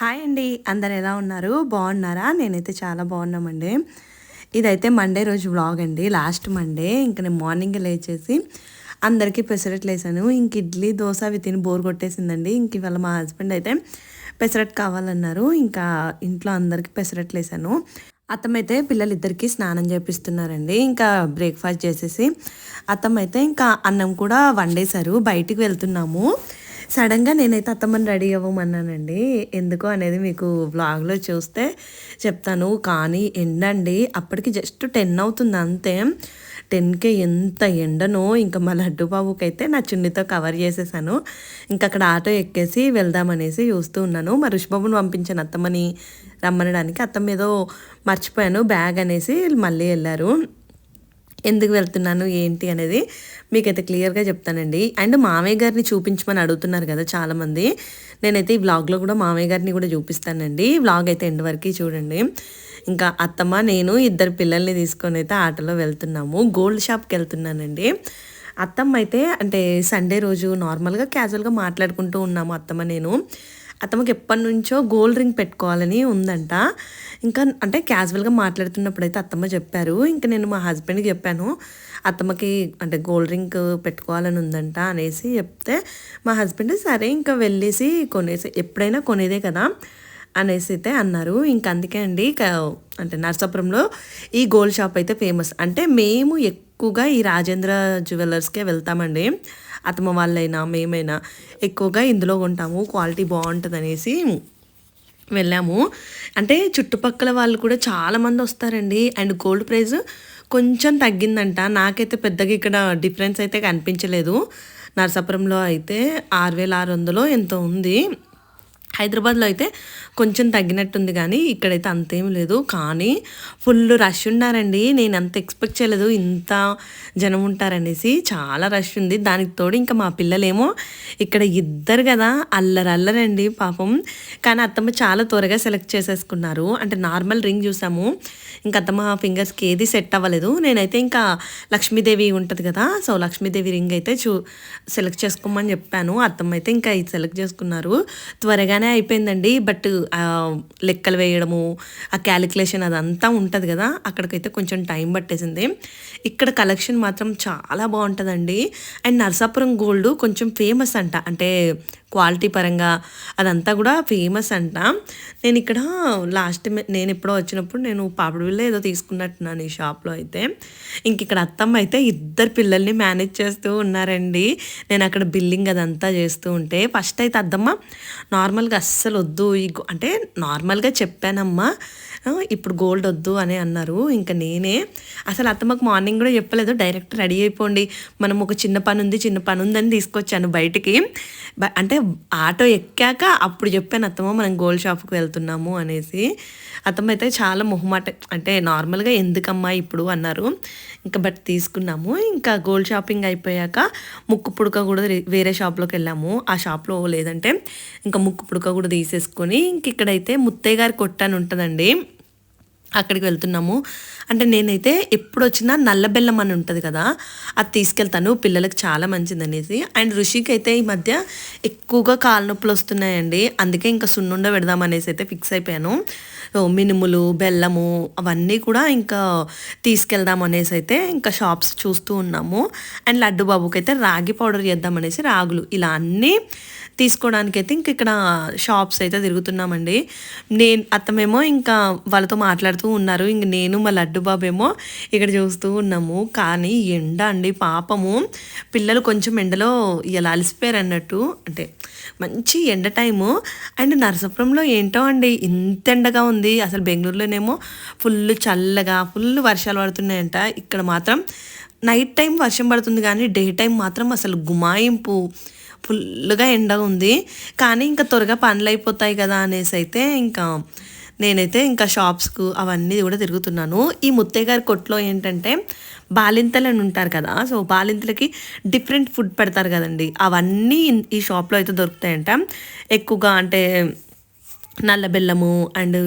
Hi అండి. అందరు ఎలా ఉన్నారు? బాగున్నారా? నేనైతే చాలా బాగున్నామండి. ఇదైతే మండే రోజు వ్లాగ్ అండి. Last Monday. ఇంకా నేను మార్నింగ్ లేచేసి అందరికీ పెసరట్లు వేసాను ఇంక ఇడ్లీ దోశ అవి తిని బోర్ కొట్టేసిందండి. ఇంక ఇవాళ మా హస్బెండ్ అయితే పెసరట్ కావాలన్నారు. ఇంకా ఇంట్లో అందరికీ పెసరట్లు వేసాను అత్తమైతే పిల్లలిద్దరికీ స్నానం చేపిస్తున్నారండి. ఇంకా బ్రేక్ఫాస్ట్ చేసేసి అత్తమైతే ఇంకా అన్నం కూడా వండేశారు. బయటికి వెళ్తున్నాము. సడన్గా నేనైతే అత్తమ్మని రెడీ అవ్వమన్నానండి. ఎందుకు అనేది మీకు బ్లాగ్లో చూస్తే చెప్తాను. కానీ ఎండండి. అప్పటికి జస్ట్ టెన్ అవుతుంది అంతే. టెన్కే ఎంత ఎండనో ఇంకా మా లడ్డు బాబుకి అయితే నా చున్నితో కవర్ చేసేసాను. ఇంకా అక్కడ ఆటో ఎక్కేసి వెళ్దామనేసి చూస్తూ ఉన్నాను. మా ఋషిబాబుని పంపించాను అత్తమ్మని రమ్మనడానికి. అత్తమ్మ ఏదో మర్చిపోయాను. బ్యాగ్ అనేసి మళ్ళీ వెళ్ళారు. ఎందుకు వెళ్తున్నాను ఏంటి అనేది మీకైతే క్లియర్గా చెప్తానండి. అండ్ మామయ్య గారిని చూపించమని అడుగుతున్నారు కదా చాలామంది. నేనైతే ఈ వ్లాగ్లో కూడా మామయ్య గారిని కూడా చూపిస్తానండి. వ్లాగ్ అయితే ఎండ్ వరకు చూడండి. ఇంకా అత్తమ్మ నేను ఇద్దరు పిల్లల్ని తీసుకొని అయితే ఆటోలో వెళ్తున్నాము. గోల్డ్ షాప్కి వెళ్తున్నానండి. అత్తమ్మ అయితే అంటే సండే రోజు నార్మల్గా క్యాజువల్గా మాట్లాడుకుంటూ ఉన్నాము అత్తమ్మ నేను. అత్తమ్మకి ఎప్పటి నుంచో గోల్డ్ రింగ్ పెట్టుకోవాలని ఉందంట. ఇంకా అంటే క్యాజువల్గా మాట్లాడుతున్నప్పుడు అయితే అత్తమ్మ చెప్పారు. ఇంకా నేను మా హస్బెండ్కి చెప్పాను అత్తమ్మకి అంటే గోల్డ్ రింగ్ పెట్టుకోవాలని ఉందంట అనేసి చెప్తే మా హస్బెండ్ సరే ఇంకా వెళ్ళేసి కొనేసి ఎప్పుడైనా కొనేదే కదా అనేసి అయితే అన్నారు. ఇంకా అందుకే అండి అంటే నర్సాపురంలో ఈ గోల్డ్ షాప్ అయితే ఫేమస్ అంటే మేము ఎక్కువగా ఈ రాజేంద్ర జ్యువెలర్స్కే వెళ్తామండి. అత్తమ్మ వాళ్ళైనా మేమైనా ఎక్కువగా ఇందులో కొంటాము క్వాలిటీ బాగుంటుంది అనేసి వెళ్ళాము. అంటే చుట్టుపక్కల వాళ్ళు కూడా చాలామంది వస్తారండి. అండ్ గోల్డ్ ప్రైస్ కొంచెం తగ్గిందంట. నాకైతే పెద్దగా ఇక్కడ డిఫరెన్స్ అయితే కనిపించలేదు. నరసాపురంలో అయితే ఆరు వేల ఆరు వందలు ఎంతో ఉంది. హైదరాబాద్లో అయితే కొంచెం తగ్గినట్టుంది కానీ ఇక్కడైతే అంతేం లేదు. కానీ ఫుల్ రష్ ఉన్నారండి నేను అంత ఎక్స్పెక్ట్ చేయలేదు. ఇంత జనం ఉంటారనేసి చాలా రష్ ఉంది. దానికి తోడు ఇంకా మా పిల్లలేమో ఇక్కడ ఇద్దరు కదా అల్లరి అల్లరండి పాపం. కానీ అత్తమ్మ చాలా త్వరగా సెలెక్ట్ చేసేసుకున్నారు. అంటే నార్మల్ రింగ్ చూసాము. ఇంకా అత్తమ్మ ఫింగర్స్కి ఏది సెట్ అవ్వలేదు. నేనైతే ఇంకా లక్ష్మీదేవి ఉంటుంది కదా సో లక్ష్మీదేవి రింగ్ అయితే చూ సెలెక్ట్ చేసుకోమని చెప్పాను. అత్తమ్మ అయితే ఇంకా ఇది సెలెక్ట్ చేసుకున్నారు. త్వరగానే అయిపోయిందండి. బట్ లెక్కలు వేయడము ఆ క్యాలిక్యులేషన్ అదంతా ఉంటుంది కదా అక్కడికైతే కొంచెం టైం పట్టేసింది. ఇక్కడ కలెక్షన్ మాత్రం చాలా బాగుంటుందండి. అండ్ నర్సాపురం గోల్డ్ కొంచెం ఫేమస్ అంట. అంటే క్వాలిటీ పరంగా అదంతా కూడా ఫేమస్ అంట. నేను ఇక్కడ లాస్ట్ నేను ఎప్పుడో వచ్చినప్పుడు నేను పాపడి ఏదో తీసుకున్నట్టున్నాను ఈ షాప్లో అయితే. ఇంక ఇక్కడ అత్తమ్మ అయితే ఇద్దరు పిల్లల్ని మేనేజ్ చేస్తూ ఉన్నారండి. నేను అక్కడ బిల్లింగ్ అదంతా చేస్తూ ఉంటే ఫస్ట్ అయితే అద్దమ్మ నార్మల్గా అస్సలు వద్దు ఈ అంటే నార్మల్గా చెప్పానమ్మా. ఇప్పుడు గోల్డ్ వద్దు అని అన్నారు. ఇంకా నేనే అసలు అత్తమ్మకు మార్నింగ్ కూడా చెప్పలేదు. డైరెక్ట్ రెడీ అయిపోండి. మనం ఒక చిన్న పని ఉంది చిన్న పని ఉందని తీసుకొచ్చాను బయటికి. అంటే ఆటో ఎక్కాక అప్పుడు చెప్పాను అత్తమ్మ మనం గోల్డ్ షాప్కి వెళ్తున్నాము అనేసి. అత్తమ్మ అయితే చాలా మొహమాట అంటే నార్మల్గా ఎందుకమ్మా ఇప్పుడు అన్నారు. ఇంకా బట్ తీసుకున్నాము. ఇంకా గోల్డ్ షాపింగ్ అయిపోయాక ముక్కు పుడక కూడా వేరే షాప్లోకి వెళ్ళాము. ఆ షాప్లో లేదంటే ఇంకా ముక్కు పుడక కూడా తీసేసుకొని ఇంక ఇక్కడైతే ముత్తయ్య గారి కొట్టని ఉంటుందండి. అక్కడికి వెళ్తున్నాము. అంటే నేనైతే ఎప్పుడు వచ్చినా నల్ల బెల్లం అని ఉంటుంది కదా అది తీసుకెళ్తాను. పిల్లలకు చాలా మంచిది అనేసి అండ్ ఋషికి అయితే ఈ మధ్య ఎక్కువగా కాలు నొప్పులు వస్తున్నాయండి. అందుకే ఇంకా సున్నుండ పెడదాం అనేసి అయితే ఫిక్స్ అయిపోయాను. మినుములు బెల్లము అవన్నీ కూడా ఇంకా తీసుకెళ్దాం అనేసి అయితే ఇంకా షాప్స్ చూస్తూ ఉన్నాము. అండ్ లడ్డు బాబుకి అయితే రాగి పౌడర్ చేద్దాం అనేసి రాగులు ఇలా అన్నీ తీసుకోవడానికైతే ఇంక ఇక్కడ షాప్స్ అయితే తిరుగుతున్నామండి. నేను అత్తమేమో ఇంకా వాళ్ళతో మాట్లాడుతూ ఉన్నారు. ఇంక నేను మా లడ్డు బాబేమో ఇక్కడ చూస్తూ ఉన్నాము. కానీ ఎండ అండి పాపము. పిల్లలు కొంచెం ఎండలో ఇలా అలసిపోయారు అన్నట్టు అంటే మంచి ఎండ టైము. అండ్ నరసాపురంలో ఏంటో అండి ఇంత ఎండగా ఉంది. అసలు బెంగళూరులోనేమో ఫుల్ చల్లగా ఫుల్ వర్షాలు పడుతున్నాయంట. ఇక్కడ మాత్రం నైట్ టైం వర్షం పడుతుంది కానీ డే టైం మాత్రం అసలు గుమాయింపు. ఫుల్గా ఎండ ఉంది. కానీ ఇంకా త్వరగా పనులు అయిపోతాయి కదా అనేసి అయితే ఇంకా నేనైతే ఇంకా షాప్స్కు అవన్నీ కూడా తిరుగుతున్నాను. ఈ ముత్తయ్య గారి కొట్లో ఏంటంటే బాలింతలు అని ఉంటారు కదా సో బాలింతలకి డిఫరెంట్ ఫుడ్ పెడతారు కదండి. అవన్నీ ఈ షాప్లో అయితే దొరుకుతాయంట. ఎక్కువగా అంటే నల్ల బెల్లము అండ్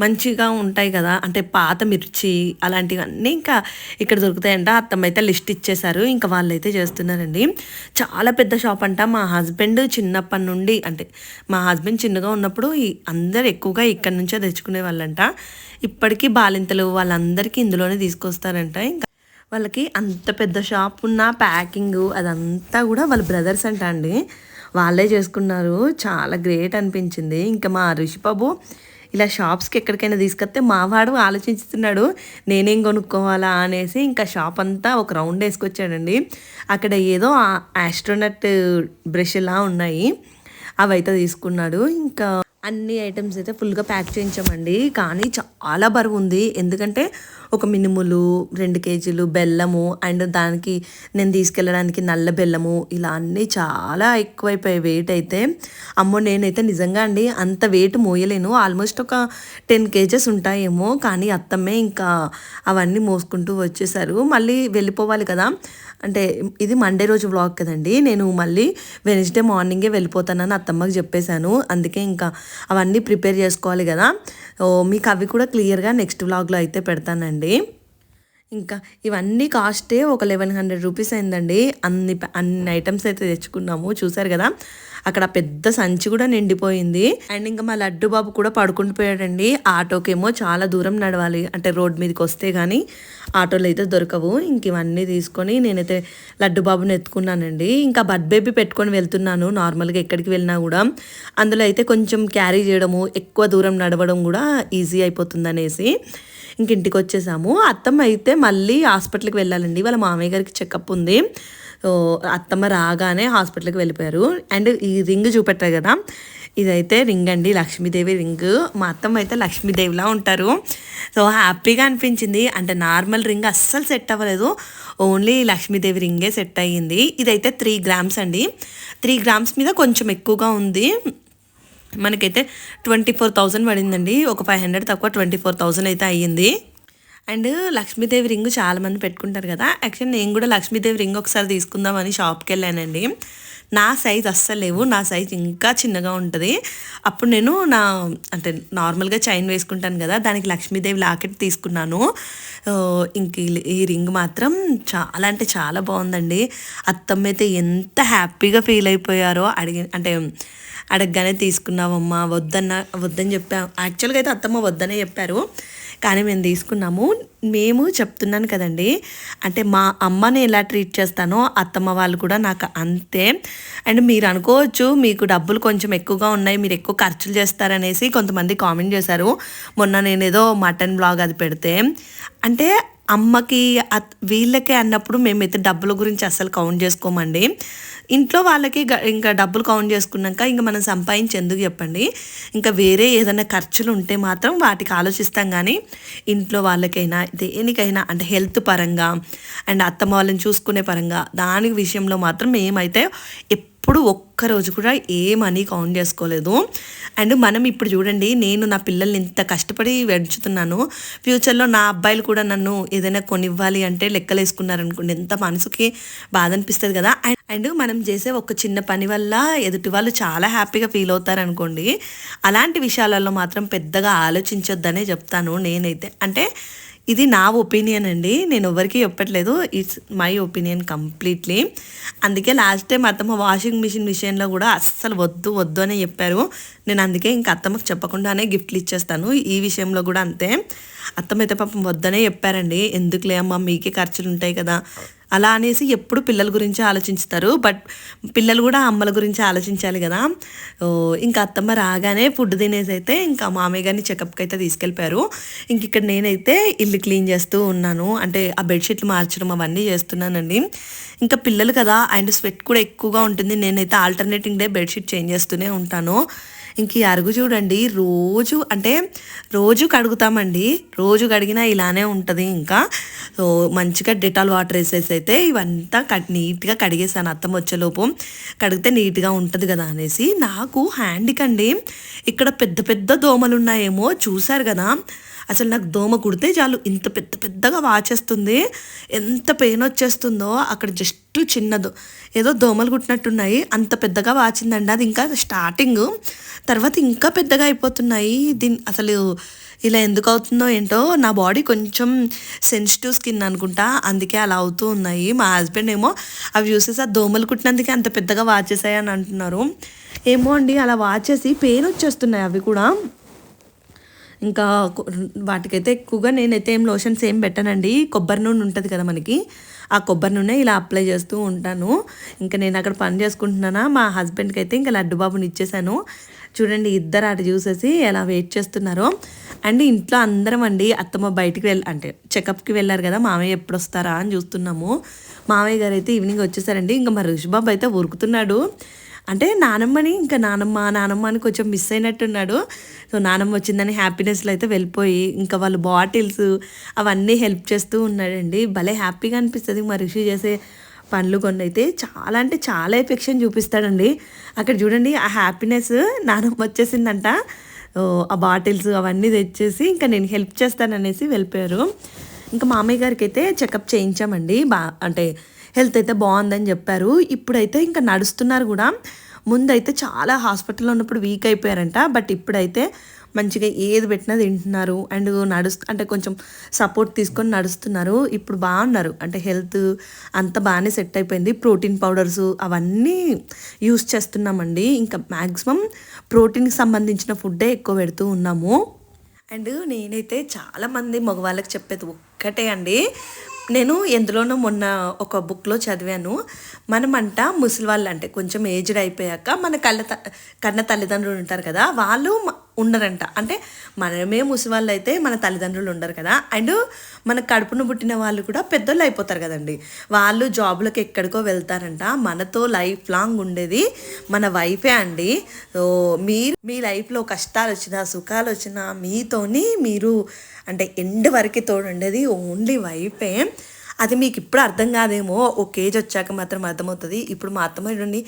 మంచిగా ఉంటాయి కదా. అంటే పాత మిర్చి అలాంటివన్నీ ఇంకా ఇక్కడ దొరుకుతాయంట. అత్తమ్మ అయితే లిస్ట్ ఇచ్చేశారు. ఇంకా వాళ్ళైతే చేస్తున్నారండి. చాలా పెద్ద షాప్ అంట. మా హస్బెండ్ చిన్నప్పటి నుండి అంటే మా హస్బెండ్ చిన్నగా ఉన్నప్పుడు అందరు ఎక్కువగా ఇక్కడ నుంచే తెచ్చుకునే వాళ్ళంట. ఇప్పటికీ బాలింతలు వాళ్ళందరికీ ఇందులోనే తీసుకొస్తారంట. ఇంకా వాళ్ళకి అంత పెద్ద షాప్ ఉన్న ప్యాకింగ్ అదంతా కూడా వాళ్ళ బ్రదర్స్ అంట అండి. వాళ్ళే చేసుకున్నారు. చాలా గ్రేట్ అనిపించింది. ఇంకా మా ఋషిబాబు ఇలా షాప్స్కి ఎక్కడికైనా తీసుకొస్తే మావాడు ఆలోచిస్తున్నాడు నేనేం కొనుక్కోవాలా అనేసి ఇంకా షాప్ అంతా ఒక రౌండ్ వేసుకొచ్చాడండి. అక్కడ ఏదో ఆస్ట్రోనట్ బ్రష్లా ఉన్నాయి. అవైతే తీసుకున్నాడు. ఇంకా అన్ని ఐటమ్స్ అయితే ఫుల్గా ప్యాక్ చేయించామండి. కానీ చాలా బరువు ఉంది ఎందుకంటే ఒక మినుములు రెండు కేజీలు బెల్లము అండ్ దానికి నేను తీసుకెళ్ళడానికి నల్ల బెల్లము ఇలా అన్నీ చాలా ఎక్కువైపోయాయి వెయిట్ అయితే. అమ్మో నేనైతే నిజంగా అండి అంత వెయిట్ మోయలేను. ఆల్మోస్ట్ ఒక టెన్ కేజెస్ ఉంటాయేమో. కానీ అత్తమ్మే ఇంకా అవన్నీ మోసుకుంటూ వచ్చేసారు. మళ్ళీ వెళ్ళిపోవాలి కదా. అంటే ఇది మండే రోజు వ్లాగ్ కదండి. నేను మళ్ళీ వెన్స్డే మార్నింగే వెళ్ళిపోతానని అత్తమ్మకి చెప్పేశాను. అందుకే ఇంకా అవన్నీ ప్రిపేర్ చేసుకోవాలి కదా. మీకు అవి కూడా క్లియర్గా నెక్స్ట్ వ్లాగ్లో అయితే పెడతానండి. ఇంకా ఇవన్నీ కాస్టే ఒక లెవెన్ హండ్రెడ్ రూపీస్ అయిందండి. అన్ని అన్ని ఐటమ్స్ అయితే తెచ్చుకున్నాము. చూసారు కదా? అక్కడ పెద్ద సంచి కూడా నిండిపోయింది. అండ్ ఇంకా మా లడ్డు బాబు కూడా పడుకుంటూ పోయాడండి. ఆటోకేమో చాలా దూరం నడవాలి. అంటే రోడ్ మీదకి వస్తే కానీ ఆటోలు అయితే దొరకవు. ఇంక ఇవన్నీ తీసుకొని నేనైతే లడ్డు బాబుని ఎత్తుకున్నానండి. ఇంకా బడ్ బేబీ పెట్టుకొని వెళ్తున్నాను. నార్మల్గా ఎక్కడికి వెళ్ళినా కూడా. అందులో అయితే కొంచెం క్యారీ చేయడము ఎక్కువ దూరం నడవడం కూడా ఈజీ అయిపోతుంది అనేసి ఇంక ఇంటికి వచ్చేసాము. అత్తమ్మ అయితే మళ్ళీ హాస్పిటల్కి వెళ్ళాలండి. వాళ్ళ మామయ్య గారికి చెకప్ ఉంది. అత్తమ్మ రాగానే హాస్పిటల్కి వెళ్ళిపోయారు. అండ్ ఈ రింగ్ చూపెట్టారు కదా ఇదైతే రింగ్ అండి లక్ష్మీదేవి రింగ్. మా అత్తమ్మ అయితే లక్ష్మీదేవిలా ఉంటారు. సో హ్యాపీగా అనిపించింది. అంటే నార్మల్ రింగ్ అస్సలు సెట్ అవ్వలేదు. ఓన్లీ లక్ష్మీదేవి రింగే సెట్ అయ్యింది. ఇదైతే త్రీ గ్రామ్స్ అండి. త్రీ గ్రామ్స్ మీద కొంచెం ఎక్కువగా ఉంది. మనకైతే ట్వంటీ ఫోర్ థౌజండ్ పడిందండి. ఒక ఫైవ్ హండ్రెడ్ తక్కువ ట్వంటీ ఫోర్ థౌజండ్ అయితే అయ్యింది. అండ్ లక్ష్మీదేవి రింగ్ చాలామంది పెట్టుకుంటారు కదా. యాక్చువల్లీ నేను కూడా లక్ష్మీదేవి రింగ్ ఒకసారి తీసుకుందామని షాప్కి వెళ్ళానండి. నా సైజ్ అస్సలు లేవు. నా సైజ్ ఇంకా చిన్నగా ఉంటుంది. అప్పుడు నేను నా అంటే నార్మల్గా చైన్ వేసుకుంటాను కదా. దానికి లక్ష్మీదేవి లాకెట్ తీసుకున్నాను. ఇంక ఈ రింగ్ మాత్రం చాలా అంటే చాలా బాగుందండి. అత్తమ్మ అయితే ఎంత హ్యాపీగా ఫీల్ అయిపోయారో అడిగి అంటే అడగగానే తీసుకున్నావమ్మా వద్దన్న వద్దని చెప్పా. యాక్చువల్గా అయితే అత్తమ్మ వద్దనే చెప్పారు. కానీ మేము తీసుకున్నాము. మేము చెప్తున్నాను కదండి. అంటే మా అమ్మని ఎలా ట్రీట్ చేస్తానో అత్తమ్మ వాళ్ళు కూడా నాకు అంతే. అండ్ మీరు అనుకోవచ్చు మీకు డబ్బులు కొంచెం ఎక్కువగా ఉన్నాయి మీరు ఎక్కువ ఖర్చులు చేస్తారనేసి కొంతమంది కామెంట్ చేశారు. మొన్న నేను ఏదో మటన్ బ్లాగ్ అది పెడితే. అంటే అమ్మకి వీళ్ళకే అన్నప్పుడు మేమైతే డబ్బుల గురించి అసలు కౌంట్ చేసుకోమండి. ఇంట్లో వాళ్ళకి ఇంకా డబ్బులు కౌంట్ చేసుకున్నాక ఇంకా మనం సంపాదించి ఎందుకు చెప్పండి? ఇంకా వేరే ఏదైనా ఖర్చులు ఉంటే మాత్రం వాటికి ఆలోచిస్తాం కానీ ఇంట్లో వాళ్ళకైనా దేనికైనా అంటే హెల్త్ పరంగా అండ్ అత్తమ్మ వాళ్ళని చూసుకునే పరంగా దాని విషయంలో మాత్రం మేమైతే ఎప్పుడు ఒక్కరోజు కూడా ఏ మనీ కౌంట్ చేసుకోలేదు. అండ్ మనం ఇప్పుడు చూడండి నేను నా పిల్లల్ని ఇంత కష్టపడి పెంచుతున్నాను. ఫ్యూచర్లో నా అబ్బాయిలు కూడా నన్ను ఏదైనా కొనివ్వాలి అంటే లెక్కలు వేసుకున్నారనుకోండి ఎంత మనసుకి బాధ అనిపిస్తుంది కదా. అండ్ మనం చేసే ఒక చిన్న పని వల్ల ఎదుటి వాళ్ళు చాలా హ్యాపీగా ఫీల్ అవుతారు అనుకోండి అలాంటి విషయాలలో మాత్రం పెద్దగా ఆలోచించొద్దనే చెప్తాను నేనైతే. అంటే ఇది నా ఒపీనియన్ అండి. నేను ఎవరికి చెప్పట్లేదు. ఇట్స్ మై ఒపీనియన్ కంప్లీట్లీ అందుకే లాస్ట్ టైం అత్తమ్మ వాషింగ్ మిషన్ విషయంలో కూడా అస్సలు వద్దు వద్దు అని చెప్పారు. నేను అందుకే ఇంకా అత్తమ్మకి చెప్పకుండానే గిఫ్ట్లు ఇచ్చేస్తాను. ఈ విషయంలో కూడా అంతే. అత్తమ్మ అయితే పాపం వద్దనే చెప్పారండి. ఎందుకులే అమ్మ మీకే ఖర్చులు ఉంటాయి కదా. అలా అనేసి ఎప్పుడు పిల్లల గురించి ఆలోచిస్తారు బట్ పిల్లలు కూడా అమ్మల గురించి ఆలోచించాలి కదా. ఇంకా అత్తమ్మ రాగానే ఫుడ్ తినేసి అయితే ఇంకా మామయ్య గారిని చెకప్కి అయితే తీసుకెళ్ళిపోయారు. ఇంక ఇక్కడ నేనైతే ఇల్లు క్లీన్ చేస్తూ ఉన్నాను. అంటే ఆ బెడ్షీట్లు మార్చడం అవన్నీ చేస్తున్నానండి. ఇంకా పిల్లలు కదా అండ్ స్వెట్ కూడా ఎక్కువగా ఉంటుంది. నేనైతే ఆల్టర్నేటింగ్ డే బెడ్షీట్ చేంజ్ చేస్తూనే ఉంటాను. ఇంక ఈ అరుగు చూడండి రోజు అంటే రోజు కడుగుతామండి. రోజు కడిగినా ఇలానే ఉంటుంది ఇంకా. సో మంచిగా డెటాల్ వాటర్ వేసేసి అయితే ఇవంతా కట్ నీట్గా కడిగేసాను అత్తం వచ్చేలోపు కడిగితే నీట్గా ఉంటుంది కదా అనేసి. నాకు హ్యాండ్కి అండి ఇక్కడ పెద్ద పెద్ద దోమలు ఉన్నాయేమో చూశారు కదా? అసలు నాకు దోమ కుడితే చాలు. ఇంత పెద్ద పెద్దగా వాచేస్తుంది. ఎంత పెయిన్ వచ్చేస్తుందో అక్కడ జస్ట్ చిన్నదో. ఏదో దోమలు కుట్టినట్టున్నాయి. అంత పెద్దగా వాచిందండి. అది ఇంకా స్టార్టింగ్. తర్వాత ఇంకా పెద్దగా అయిపోతున్నాయి. దీని అసలు ఇలా ఎందుకు అవుతుందో ఏంటో నా బాడీ కొంచెం సెన్సిటివ్ స్కిన్ అనుకుంటా. అందుకే అలా అవుతూ ఉన్నాయి. మా హస్బెండ్ ఏమో అవి చూసేసి ఆ దోమలు కుట్టినందుకే అంత పెద్దగా వాచేసాయి అని అంటున్నారు. ఏమో అండి అలా వాచేసి పెయిన్ వచ్చేస్తున్నాయి అవి కూడా. ఇంకా వాటికైతే ఎక్కువగా నేనైతే ఏం లోషన్స్ ఏం పెట్టానండి. కొబ్బరి నూనె ఉంటుంది కదా మనకి ఆ కొబ్బరి నూనె ఇలా అప్లై చేస్తూ ఉంటాను. ఇంకా నేను అక్కడ పని చేసుకుంటున్నానా మా హస్బెండ్కి అయితే ఇంకా లడ్డు బాబుని ఇచ్చేసాను. చూడండి ఇద్దరు అటు చూసేసి ఎలా వెయిట్ చేస్తున్నారో. అండ్ ఇంట్లో అందరం అండి అత్తమ్మ బయటికి వెళ్ళి అంటే చెకప్కి వెళ్ళారు కదా మామయ్య ఎప్పుడు వస్తారా అని చూస్తున్నాము. మామయ్య గారు అయితే ఈవినింగ్ వచ్చేసారండి. ఇంకా మా ఋషిబాబు అయితే ఉరుకుతున్నాడు. అంటే నానమ్మని ఇంకా నానమ్మ నానమ్మ అని కొంచెం మిస్ అయినట్టున్నాడు. సో నానమ్మ వచ్చిందని హ్యాపీనెస్లో అయితే వెళ్ళిపోయి ఇంకా వాళ్ళు బాటిల్స్ అవన్నీ హెల్ప్ చేస్తూ ఉన్నాడండి. భలే హ్యాపీగా అనిపిస్తుంది. మా ఋషి చేసే పనులు కొన్ని అయితే చాలా అంటే చాలా ఎఫెక్షన్ చూపిస్తాడండి. అక్కడ చూడండి ఆ హ్యాపీనెస్ నానమ్మ వచ్చేసిందంట. ఓ, ఆ బాటిల్స్ అవన్నీ తెచ్చేసి ఇంకా నేను హెల్ప్ చేస్తాననేసి వెళ్ళిపోయారు. ఇంకా మామయ్య గారికి అయితే చెకప్ చేయించామండి. బా అంటే హెల్త్ అయితే బాగుందని చెప్పారు. ఇప్పుడైతే ఇంకా నడుస్తున్నారు కూడా. ముందైతే చాలా హాస్పిటల్లో ఉన్నప్పుడు వీక్ అయిపోయారంట. బట్ ఇప్పుడైతే మంచిగా ఏది పెట్టినా తింటున్నారు. అండ్ నడుస్తు అంటే కొంచెం సపోర్ట్ తీసుకొని నడుస్తున్నారు. ఇప్పుడు బాగున్నారు. అంటే హెల్త్ అంతా బాగానే సెట్ అయిపోయింది. ప్రోటీన్ పౌడర్స్ అవన్నీ యూస్ చేస్తున్నామండి. ఇంకా మ్యాక్సిమం ప్రోటీన్కి సంబంధించిన ఫుడ్డే ఎక్కువ పెడుతూ ఉన్నాము. అండ్ నేనైతే చాలామంది మగవాళ్ళకి చెప్పేది ఒక్కటే అండి. నేను ఎందులోనో మొన్న ఒక బుక్లో చదివాను. మనమంట ముసలి వాళ్ళు అంటే కొంచెం ఏజ్డ్ అయిపోయాక మన కళ్ళ త- కన్న తల్లిదండ్రులు ఉంటారు కదా వాళ్ళు ఉండరంట. అంటే మనమే ముసివాళ్ళు అయితే మన తల్లిదండ్రులు ఉండరు కదా. అండ్ మన కడుపును పుట్టిన వాళ్ళు కూడా పెద్దోళ్ళు అయిపోతారు కదండి. వాళ్ళు జాబ్లకు ఎక్కడికో వెళ్తారంట. మనతో లైఫ్ లాంగ్ ఉండేది మన వైఫే అండి. మీరు మీ లైఫ్లో కష్టాలు వచ్చినా సుఖాలు వచ్చినా మీతోని మీరు అంటే ఎండ్ వరకు తోడుండేది ఓన్లీ వైఫే. అది మీకు ఇప్పుడు అర్థం కాదేమో. ఒక ఏజ్ వచ్చాక మాత్రం అర్థమవుతుంది. ఇప్పుడు మా అత్తమ్మ చూడండి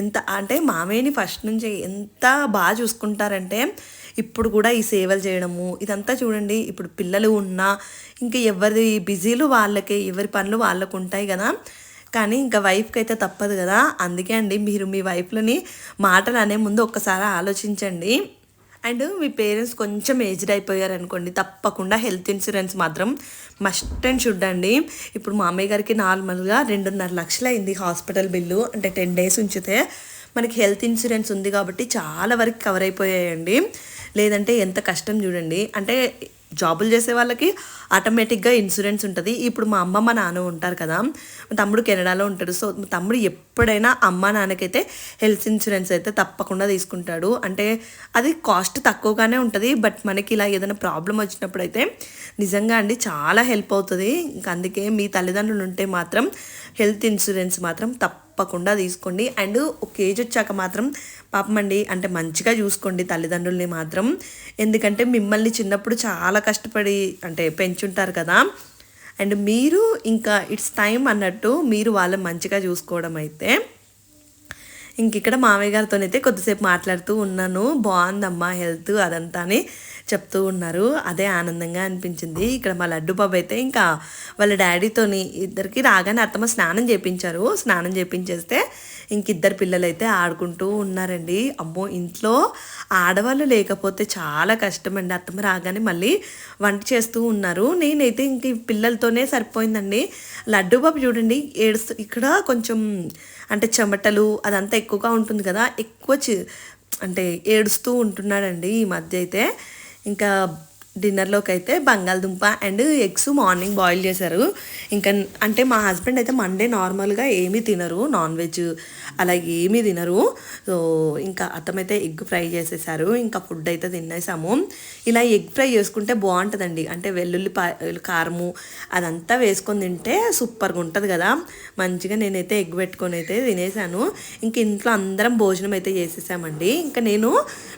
ఎంత అంటే మామయ్యని ఫస్ట్ నుంచి ఎంత బాగా చూసుకుంటారంటే ఇప్పుడు కూడా ఈ సేవలు చేయడము ఇదంతా చూడండి. ఇప్పుడు పిల్లలు ఉన్నా ఇంకా ఎవరి బిజీలు వాళ్ళకే ఎవరి పనులు వాళ్ళకు ఉంటాయి కదా. కానీ ఇంకా వైఫ్కి అయితే తప్పదు కదా. అందుకే అండి మీరు మీ వైఫ్లని మాటలు అనే ముందు ఒక్కసారి ఆలోచించండి. అండ్ మీ పేరెంట్స్ కొంచెం ఏజ్డ్ అయిపోయారు అనుకోండి తప్పకుండా హెల్త్ ఇన్సూరెన్స్ మాత్రం మస్ట్ అండ్ షుడ్ అండి. ఇప్పుడు మా అమ్మయ్య గారికి నార్మల్గా రెండున్నర లక్షలు అయింది హాస్పిటల్ బిల్లు అంటే టెన్ డేస్ ఉంచితే. మనకి హెల్త్ ఇన్సూరెన్స్ ఉంది కాబట్టి చాలా వరకు కవర్ అయిపోయాయండి. లేదంటే ఎంత కష్టం చూడండి. అంటే జాబులు చేసే వాళ్ళకి ఆటోమేటిక్గా ఇన్సూరెన్స్ ఉంటుంది. ఇప్పుడు మా అమ్మ మా నాన్న ఉంటారు కదా. మా తమ్ముడు కెనడాలో ఉంటాడు. సో మా తమ్ముడు ఎప్పుడైనా అమ్మ నాన్నకైతే హెల్త్ ఇన్సూరెన్స్ అయితే తప్పకుండా తీసుకుంటాడు. అంటే అది కాస్ట్ తక్కువగానే ఉంటుంది. బట్ మనకి ఇలా ఏదైనా ప్రాబ్లం వచ్చినప్పుడు అయితే నిజంగా అండి చాలా హెల్ప్ అవుతుంది. ఇంకా అందుకే మీ తల్లిదండ్రులు ఉంటే మాత్రం హెల్త్ ఇన్సూరెన్స్ మాత్రం తప్పకుండా తీసుకోండి. అండ్ ఒక ఏజ్ వచ్చాక మాత్రం పాపం అండి అంటే మంచిగా చూసుకోండి తల్లిదండ్రుల్ని మాత్రం. ఎందుకంటే మిమ్మల్ని చిన్నప్పుడు చాలా కష్టపడి అంటే పెంచుంటారు కదా. అండ్ మీరు ఇంకా ఇట్స్ టైం అన్నట్టు మీరు వాళ్ళని మంచిగా చూసుకోవడం అయితే. ఇంక ఇక్కడ మామయ్య గారితో అయితే కొద్దిసేపు మాట్లాడుతూ ఉన్నాను. బాగుందమ్మా హెల్త్ అదంతా అని చెప్తూ ఉన్నారు. అదే ఆనందంగా అనిపించింది. ఇక్కడ మా లడ్డు బాబు అయితే ఇంకా వాళ్ళ డాడీతోని ఇద్దరికి రాగానే అత్తమ్మ స్నానం చేపించారు. స్నానం చేపించేస్తే ఇంకిద్దరు ఇద్దరు పిల్లలు అయితే ఆడుకుంటూ ఉన్నారండి. అమ్మో ఇంట్లో ఆడవాళ్ళు లేకపోతే చాలా కష్టం అండి అత్తమ్మ రాగానే మళ్ళీ వంట చేస్తూ ఉన్నారు. నేనైతే ఇంక పిల్లలతోనే సరిపోయిందండి. లడ్డు బాబు చూడండి ఏడుస్తూ ఇక్కడ కొంచెం అంటే చెమటలు అదంతా ఎక్కువగా ఉంటుంది కదా ఎక్కువ అంటే ఏడుస్తూ ఉంటున్నాడండి ఈ మధ్య అయితే. ఇంకా డిన్నర్లోకి అయితే బంగాళదుంప అండ్ ఎగ్స్ మార్నింగ్ బాయిల్ చేశారు. ఇంకా అంటే మా హస్బెండ్ అయితే మండే నార్మల్గా ఏమీ తినరు నాన్ వెజ్ అలా ఏమీ తినరు. సో ఇంకా అత్తమైతే ఎగ్ ఫ్రై చేసేసారు. ఇంకా ఫుడ్ అయితే తినేసాము. ఇలా ఎగ్ ఫ్రై చేసుకుంటే బాగుంటుందండి. అంటే వెల్లుల్లి పా కారము అదంతా వేసుకొని తింటే సూపర్గా ఉంటుంది కదా. మంచిగా నేనైతే ఎగ్ పెట్టుకొని అయితే తినేసాను. ఇంక ఇంట్లో అందరం భోజనం అయితే చేసేసామండి. ఇంకా నేను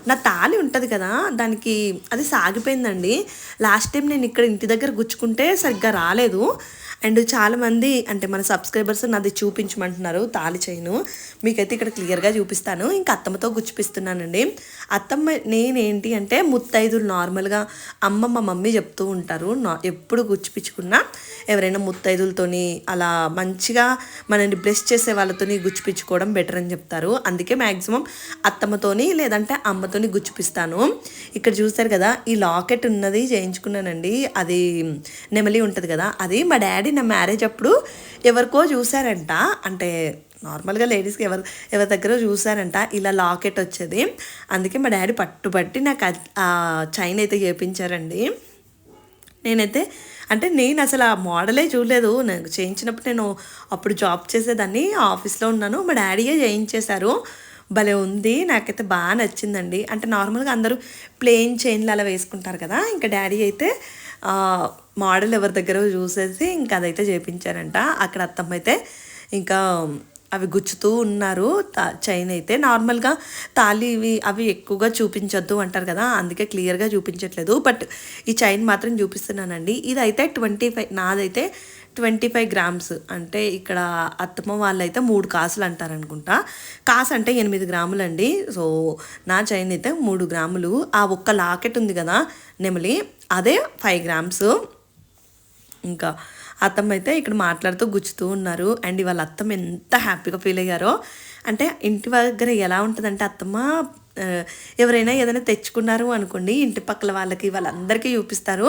నా తాలి ఉంటుంది కదా దానికి అది సాగిపోయిందండి. లాస్ట్ టైం నేను ఇక్కడ ఇంటి దగ్గర గుచ్చుకుంటే సరిగ్గా రాలేదు. అండ్ చాలామంది అంటే మన సబ్స్క్రైబర్స్ నాది చూపించమంటున్నారు తాలి చైను. మీకైతే ఇక్కడ క్లియర్గా చూపిస్తాను. ఇంకా అత్తమ్మతో గుచ్చిపిస్తున్నానండి. అత్తమ్మ నేనేంటి అంటే ముత్తైదులు నార్మల్గా అమ్మ మా మమ్మీ చెప్తూ ఉంటారు. నా ఎప్పుడు గుచ్చిపించుకున్నా ఎవరైనా ముత్తైదులతోని అలా మంచిగా మనల్ని బ్లెస్ చేసే వాళ్ళతోని గుచ్చిపించుకోవడం బెటర్ అని చెప్తారు. అందుకే మ్యాక్సిమం అత్తమ్మతోని లేదంటే అమ్మతోని గుచ్చిపిస్తాను. ఇక్కడ చూస్తారు కదా ఈ లాకెట్ ఉన్నది చేయించుకున్నానండి. అది నెమలి ఉంటుంది కదా అది మా డాడీ నా మ్యారేజ్ అప్పుడు ఎవరికో చూసారంట. అంటే నార్మల్గా లేడీస్కి ఎవరు ఎవరి దగ్గర చూసారంట ఇలా లాకెట్ వచ్చేది. అందుకే మా డాడీ పట్టుబట్టి నాకు అది- ఆ చైన్ అయితే చేయించారండి నేనైతే అంటే నేను అసలు ఆ మోడలే చూడలేదు. నాకు చేయించినప్పుడు నేను అప్పుడు జాబ్ చేసేదాన్ని ఆఫీస్లో ఉన్నాను. మా డాడీయే చేయించేశారు. భలే ఉంది నాకైతే బాగా నచ్చిందండి. అంటే నార్మల్గా అందరూ ప్లెయిన్ చైన్లు అలా వేసుకుంటారు కదా ఇంకా డాడీ అయితే మోడల్ ఎవరి దగ్గర చూసేసి ఇంకా అదైతే చేయించారంట అక్కడ అత్తమ్మ అయితే ఇంకా అవి గుచ్చుతూ ఉన్నారు. చైన్ అయితే నార్మల్గా తాళి ఇవి అవి ఎక్కువగా చూపించొద్దు అంటారు కదా అందుకే క్లియర్గా చూపించట్లేదు. బట్ ఈ చైన్ మాత్రం చూపిస్తున్నానండి. ఇదైతే ట్వంటీ ఫైవ్ నాదైతే ట్వంటీ ఫైవ్ గ్రామ్స్. అంటే ఇక్కడ అత్తమ్మ వాళ్ళైతే మూడు కాసులు అంటారు అనుకుంటా కాసు అంటే ఎనిమిది గ్రాములు అండి సో నా చైన్ అయితే మూడు గ్రాములు. ఆ ఒక్క లాకెట్ ఉంది కదా నెమలి అదే ఫైవ్ గ్రామ్స్. ఇంకా అత్తమ్మ అయితే ఇక్కడ మాట్లాడుతూ గుచ్చుతూ ఉన్నారు. అండ్ వాళ్ళ అత్తమ్మ ఎంత హ్యాపీగా ఫీల్ అయ్యారో. అంటే ఇంటి దగ్గర ఎలా ఉంటుందంటే అత్తమ్మ ఎవరైనా ఏదైనా తెచ్చుకున్నారు అనుకోండి ఇంటి పక్కల వాళ్ళకి వాళ్ళందరికీ చూపిస్తారు.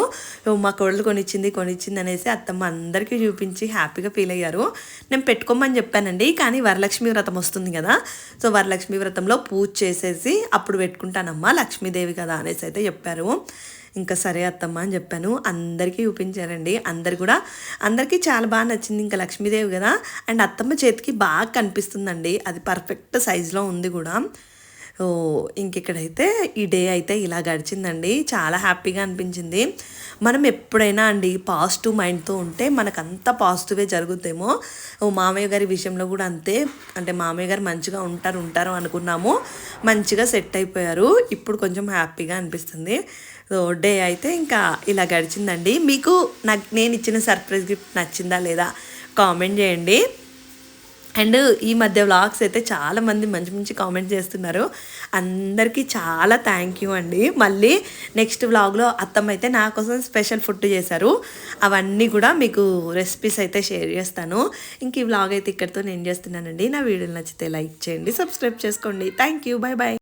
మా కోడలు కొనిచ్చింది కొనిచ్చింది అనేసి అత్తమ్మ అందరికీ చూపించి హ్యాపీగా ఫీల్ అయ్యారు. నేను పెట్టుకోమని చెప్పానండి కానీ వరలక్ష్మి వ్రతం వస్తుంది కదా. సో వరలక్ష్మి వ్రతంలో పూజ చేసేసి అప్పుడు పెట్టుకుంటానమ్మా లక్ష్మీదేవి కదా అనేసి అయితే చెప్పారు. ఇంకా సరే అత్తమ్మ అని చెప్పాను. అందరికీ చూపించారండి అందరు కూడా అందరికీ చాలా బాగా నచ్చింది ఇంకా లక్ష్మీదేవి కదా. అండ్ అత్తమ్మ చేతికి బాగా కనిపిస్తుందండి. అది పర్ఫెక్ట్ సైజులో ఉంది కూడా. ఇంకెక్కడైతే ఈ డే అయితే ఇలా గడిచిందండి. చాలా హ్యాపీగా అనిపించింది. మనం ఎప్పుడైనా అండి పాజిటివ్ మైండ్తో ఉంటే మనకంతా పాజిటివే జరుగుతేమో ఓ మామయ్య గారి విషయంలో కూడా అంతే. అంటే మామయ్య గారు మంచిగా ఉంటారు ఉంటారు అనుకున్నాము. మంచిగా సెట్ అయిపోయారు. ఇప్పుడు కొంచెం హ్యాపీగా అనిపిస్తుంది. డే అయితే ఇంకా ఇలా గడిచిందండి. మీకు నాకు నేను ఇచ్చిన సర్ప్రైజ్ గిఫ్ట్ నచ్చిందా లేదా కామెంట్ చేయండి. అండ్ ఈ మధ్య వ్లాగ్స్ అయితే చాలామంది మంచి మంచి కామెంట్ చేస్తున్నారు. అందరికీ చాలా థ్యాంక్ యూ అండి. మళ్ళీ నెక్స్ట్ వ్లాగ్లో అత్తమ్మ అయితే నా కోసం స్పెషల్ ఫుడ్ చేశారు. అవన్నీ కూడా మీకు రెసిపీస్ అయితే షేర్ చేస్తాను. ఇంక ఈ వ్లాగ్ అయితే ఇక్కడితో నేను చేస్తున్నానండి. నా వీడియో నచ్చితే లైక్ చేయండి సబ్స్క్రైబ్ చేసుకోండి. Thank you bye bye